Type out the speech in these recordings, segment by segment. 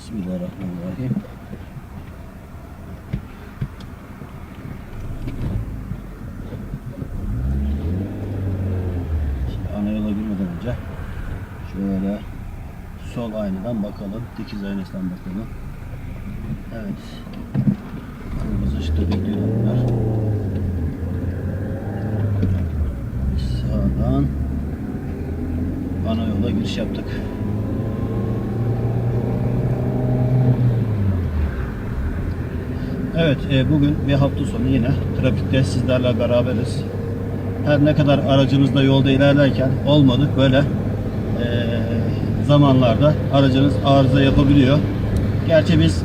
Bismillahirrahmanirrahim. Şimdi ana yola girmeden önce şöyle sol aynadan bakalım. Dikiz aynasından bakalım. Evet. Kırmızı ışıkta bekliyor bunlar. Sağdan ana yola giriş yaptık. Evet, e, bugün bir hafta sonu yine trafikte sizlerle beraberiz. Her ne kadar aracınızda yolda ilerlerken olmadık böyle e, zamanlarda aracınız arıza yapabiliyor. Gerçi biz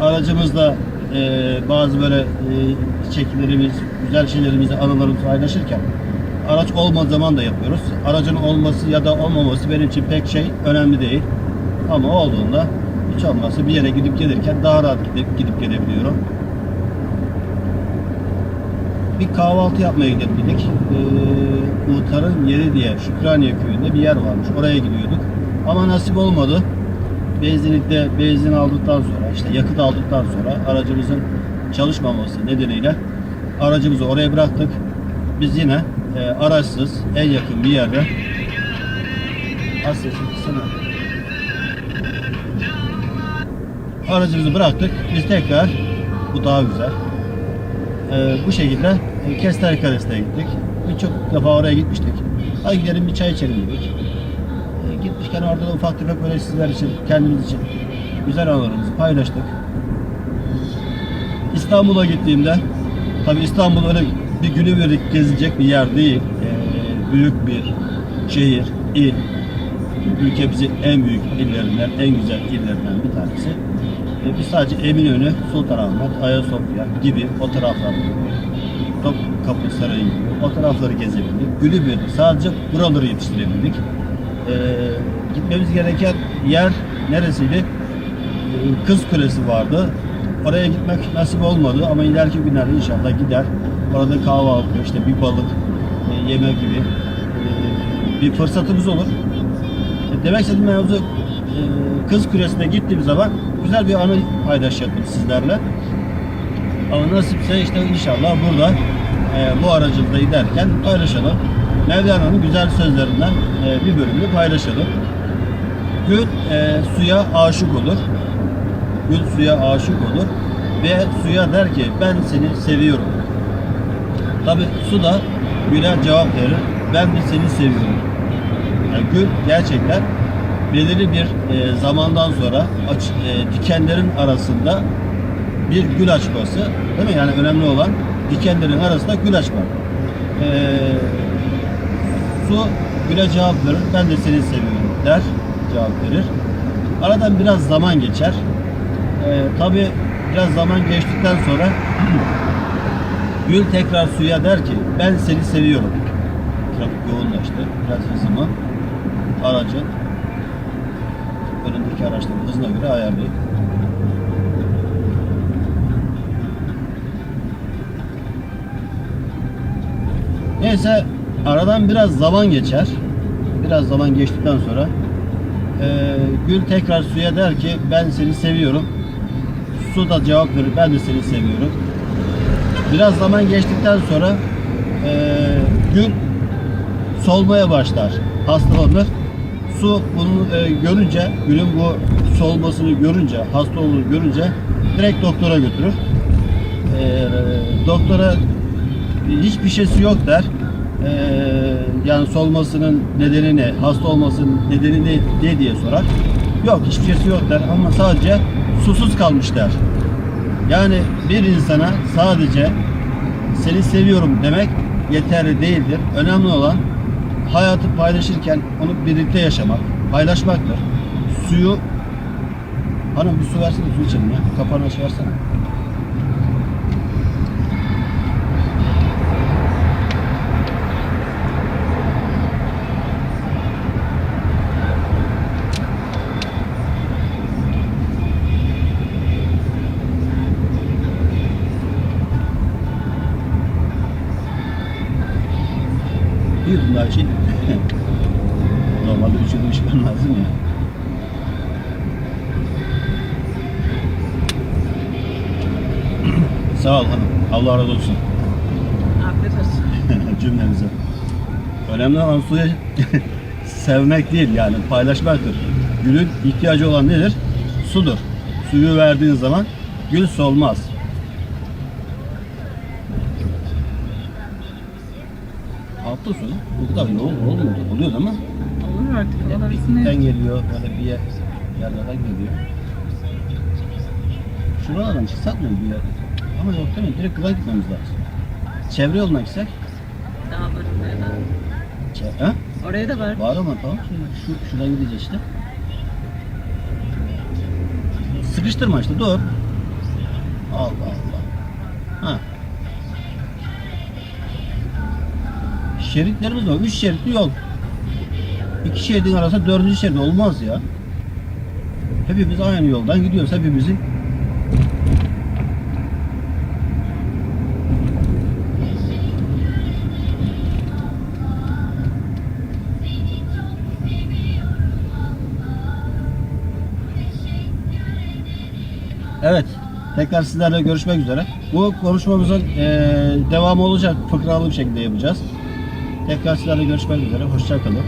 aracımızda e, bazı böyle e, güzel şeylerimizi, anılarımızı paylaşırken araç olmadığı zaman da yapıyoruz. Aracın olması ya da olmaması benim için pek şey önemli değil. Ama olduğunda hiç olmazsa bir yere gidip gelirken daha rahat gidip, gidip gelebiliyorum. Bir kahvaltı yapmaya gidip dedik. Ee, Muhtar'ın yeri diye Şükraniye köyünde bir yer varmış. Oraya gidiyorduk. Ama nasip olmadı. Benzinlikte benzin aldıktan sonra işte yakıt aldıktan sonra aracımızın çalışmaması nedeniyle aracımızı oraya bıraktık. Biz yine e, araçsız en yakın bir yerde aracımızı bıraktık. Biz tekrar bu daha güzel. Ee, bu şekilde e, Kester Kalesi'ne gittik. Birçok defa oraya gitmiştik. Hadi gidelim bir çay içelim dedik. Ee, gitmişken orada da ufak tefek böyle sizler için, kendimiz için güzel anılarımızı paylaştık. İstanbul'a gittiğimde, tabi İstanbul öyle bir günübirlik gezilecek bir yer değil. Ee, büyük bir şehir, il. Ülkemizin en büyük illerinden, en güzel illerinden bir tanesi. E, biz sadece Eminönü, Sultanahmet, Ayasofya gibi o tarafları, Topkapı Sarayı gibi o tarafları gezebildik. Gülübir sadece buraları yetiştirebildik. E, gitmemiz gereken yer neresiydi? E, Kız Kulesi vardı. Oraya gitmek nasip olmadı ama ileriki günlerde inşallah gider. Orada kahvaltı, işte bir balık, e, yemek gibi e, bir fırsatımız olur. E, Demek istediğim mevzu e, Kız Kulesi'ne gittiğim zaman güzel bir anı paylaşacaktım sizlerle. Ama nasipse işte inşallah burada e, bu aracılığında giderken paylaşalım. Mevlana'nın güzel sözlerinden e, bir bölümünü paylaşalım. Gül e, suya aşık olur. Gül suya aşık olur ve suya der ki ben seni seviyorum. Tabi su da güle cevap verir. Ben de seni seviyorum. Yani gül gerçekten belirli bir e, zamandan sonra aç, e, dikenlerin arasında bir gül açması değil mi? Yani önemli olan dikenlerin arasında gül açmak. E, su güle cevap verir. Ben de seni seviyorum der. Cevap verir. Aradan biraz zaman geçer. E, Tabi biraz zaman geçtikten sonra gül tekrar suya der ki ben seni seviyorum. Trafik yoğunlaştı. Biraz hızımı aracın önündeki araçların hızına göre ayarlayıp Neyse aradan biraz zaman geçer. Biraz zaman geçtikten sonra eee, Gül tekrar suya der ki ben seni seviyorum. Su da cevap verir ben de seni seviyorum. Biraz zaman geçtikten sonra eee, Gül solmaya başlar. Hastalanır. Su bunu e, görünce, gülün bu solmasını görünce, hasta olduğunu görünce direkt doktora götürür. E, doktora hiçbir şeysi yok der. E, yani solmasının nedeni ne, hasta olmasının nedeni ne, ne diye sorar. Yok hiçbir şeysi yok der ama sadece susuz kalmış der. Yani bir insana sadece seni seviyorum demek yeterli değildir. Önemli olan hayatı paylaşırken onu birlikte yaşamak, paylaşmaktır. Suyu Hanım bir su versene su içelim ya. Kapağını aç değil bunlar için. Şey. Normalde üç yılda çıkman lazım ya. Sağ ol hanım. Allah razı olsun. Afiyet olsun. Cümlemize. Önemli olan suyu sevmek değil yani paylaşmaktır. Gülün ihtiyacı olan nedir? Sudur. Suyu verdiğin zaman gül solmaz. Hafta sonu bu kadar yoğun olmuyor. Oluyor mi? Olur artık. Birlikten geliyor, böyle bir yer, yerlerden geliyor. Şuralardan çıksak mı bir yer? Ama yok değil mi? Direkt kıla gitmemiz lazım. Çevre yoluna gitsek. daha var oraya da. Çe- ha? Oraya da var. Var ama tamam. Şu, şu şuradan gideceğiz işte. Sıkıştırma işte dur. Allah Allah. Şeritlerimiz var. Üç şeritli yol. İki şeridin arasında dördüncü şerit olmaz ya. Hepimiz aynı yoldan gidiyoruz. Hepimizin Evet. Tekrar sizlerle görüşmek üzere. Bu konuşmamızın eee devamı olacak. Fıkralı bir şekilde yapacağız. Tekrar sizlerle görüşmek üzere. Hoşçakalın.